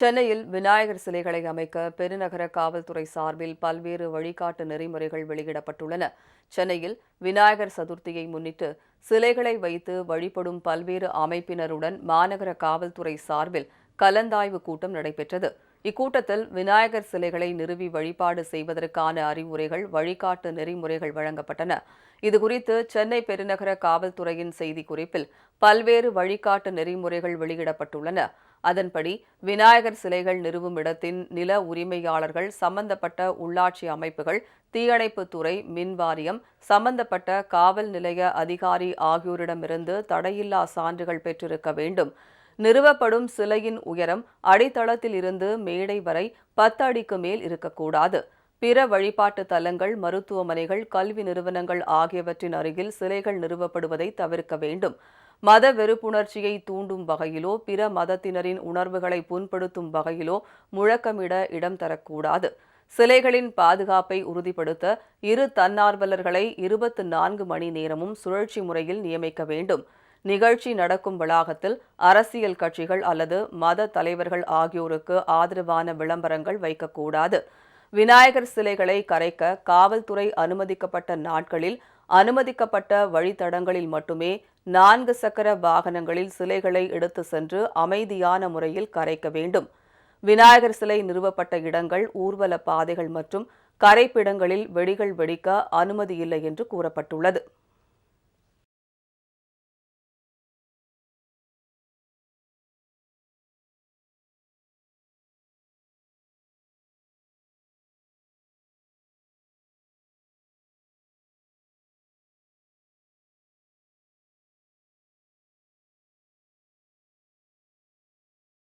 சென்னையில் விநாயகர் சிலைகளை அமைக்க பெருநகர காவல்துறை சார்பில் பல்வேறு வழிகாட்டு நெறிமுறைகள் வெளியிடப்பட்டுள்ளன. சென்னையில் விநாயகர் சதுர்த்தியை முன்னிட்டு சிலைகளை வைத்து வழிபடும் பல்வேறு அமைப்பினருடன் மாநகர காவல்துறை சார்பில் கலந்தாய்வு கூட்டம் நடைபெற்றது. இக்கூட்டத்தில் விநாயகர் சிலைகளை நிறுவி வழிபாடு செய்வதற்கான அறிவுரைகள் வழிகாட்டு நெறிமுறைகள் வழங்கப்பட்டன. இதுகுறித்து சென்னை பெருநகர காவல்துறையின் செய்திக்குறிப்பில் பல்வேறு வழிகாட்டு நெறிமுறைகள் வெளியிடப்பட்டுள்ளன. அதன்படி விநாயகர் சிலைகள் நிறுவும் இடத்தின் நில உரிமையாளர்கள் சம்பந்தப்பட்ட உள்ளாட்சி அமைப்புகள் தீயணைப்புத்துறை மின்வாரியம் சம்பந்தப்பட்ட காவல் நிலைய அதிகாரி ஆகியோரிடமிருந்து தடையில்லா சான்றுகள் பெற்றிருக்க வேண்டும். நிறுவப்படும் சிலையின் உயரம் அடித்தளத்தில் இருந்து மேடை வரை பத்து அடிக்கு மேல் இருக்கக்கூடாது. பிற வழிபாட்டு தலங்கள் மருத்துவமனைகள் கல்வி நிறுவனங்கள் ஆகியவற்றின் அருகில் சிலைகள் நிறுவப்படுவதை தவிர்க்க வேண்டும். மத வெறுப்புணர்ச்சியை தூண்டும் வகையிலோ பிற மதத்தினரின் உணர்வுகளை புண்படுத்தும் வகையிலோ முழக்கமிட இடம் தரக்கூடாது. சிலைகளின் பாதுகாப்பை உறுதிப்படுத்த இரு தன்னார்வலர்களை இருபத்து நான்கு மணி நேரமும் சுழற்சி முறையில் நியமிக்க வேண்டும். நிகழ்ச்சி நடக்கும் வளாகத்தில் அரசியல் கட்சிகள் அல்லது மத தலைவர்கள் ஆகியோருக்கு ஆதரவான விளம்பரங்கள் வைக்கக்கூடாது. விநாயகர் சிலைகளை கரைக்க காவல்துறை அனுமதிக்கப்பட்ட நாட்களில் அனுமதிக்கப்பட்ட வழித்தடங்களில் மட்டுமே நான்கு சக்கர வாகனங்களில் சிலைகளை எடுத்து சென்று அமைதியான முறையில் கரைக்க வேண்டும். விநாயகர் சிலை நிறுவப்பட்ட இடங்கள் ஊர்வல பாதைகள் மற்றும் கரைப்பிடங்களில் வெடிகள் வெடிக்க அனுமதி இல்லை என்று கூறப்பட்டுள்ளது.